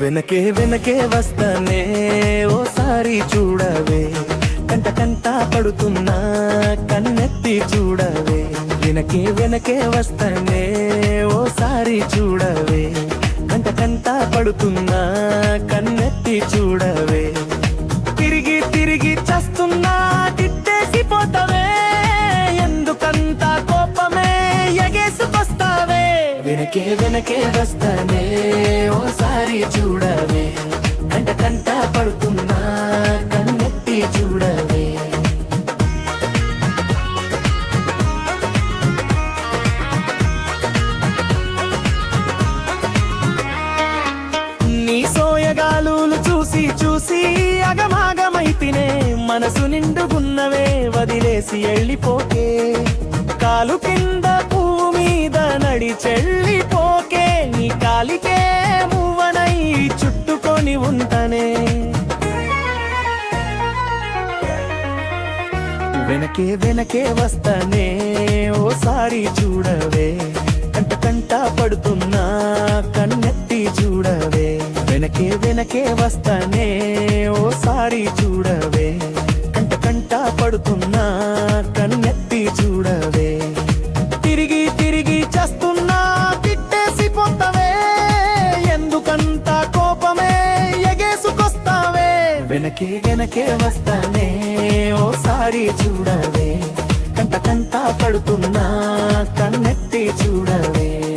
వెనకే వెనకే వస్తానే ఓసారి చూ చూడవే. కంట కంట పడుతున్నా కన్నెత్తి చూడవే. వెనకే వెనకే వస్తానే ఓసారి చూడవే. కంట కంట పడుతున్నా కన్నెత్తి చూడవే. తిరిగి తిరిగి చస్తున్నా తిట్టేసిపోతావే. ఎందుకంత కోపమే ఎగేసుకొస్తావే. వెనకే వెనకే వస్తానే ఓసారి చూడవే. కంట కంట పడుతున్నా చూసి చూసి అగమాగమైతినే మనసు నిండుగున్నవే వదిలేసి వెళ్ళిపోకే కాలు కింద పువ్వు మీద నడిచెళ్ళిపోకే నీ కాలికే మువ్వనై చుట్టుకొని ఉంటనే. వెనకే వెనకే వస్తానే ఓసారి చూడవే. కంట కంట పడుతున్నా కన్నెత్తి చూడవే. వెనకే వెనకే వస్తానే. ఓసారి చూడవే. కంట కంట పడుతున్నా కన్నెత్తి చూడవే. తిరిగి తిరిగి చేస్తున్నా తిట్టేసి పోతావే. ఎందుకంత కోపమే ఎగేసుకొస్తావే. వెనకే వెనకే వస్తానే ఓసారి చూడవే. కంట కంట పడుతున్నా కన్నెత్తి చూడవే.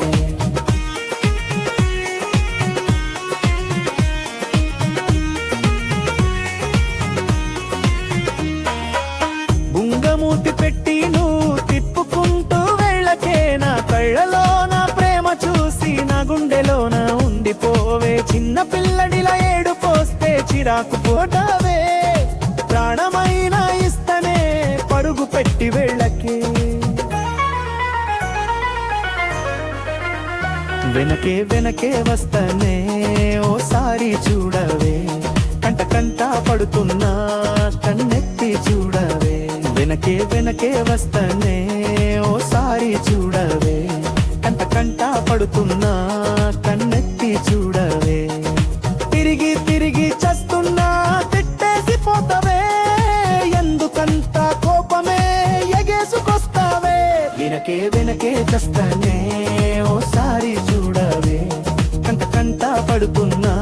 చిన్న పిల్లడిలా ఏడు పోస్తే చిరాకు పోటావే ప్రాణమైనా ఇస్తనే పరుగు పెట్టి వెళ్ళకి. వెనకే వెనకే వస్తనే ఓసారి చూడవే. కంట కంట పడుతున్నా కన్నెత్తి చూడవే. వెనకే వెనకే వస్తనే ఓసారి చూడవే. కంట కంట పడుతున్నా వెనకే వెనకే చస్తానే ఓసారి చూడవే కంట కంట పడుతున్నా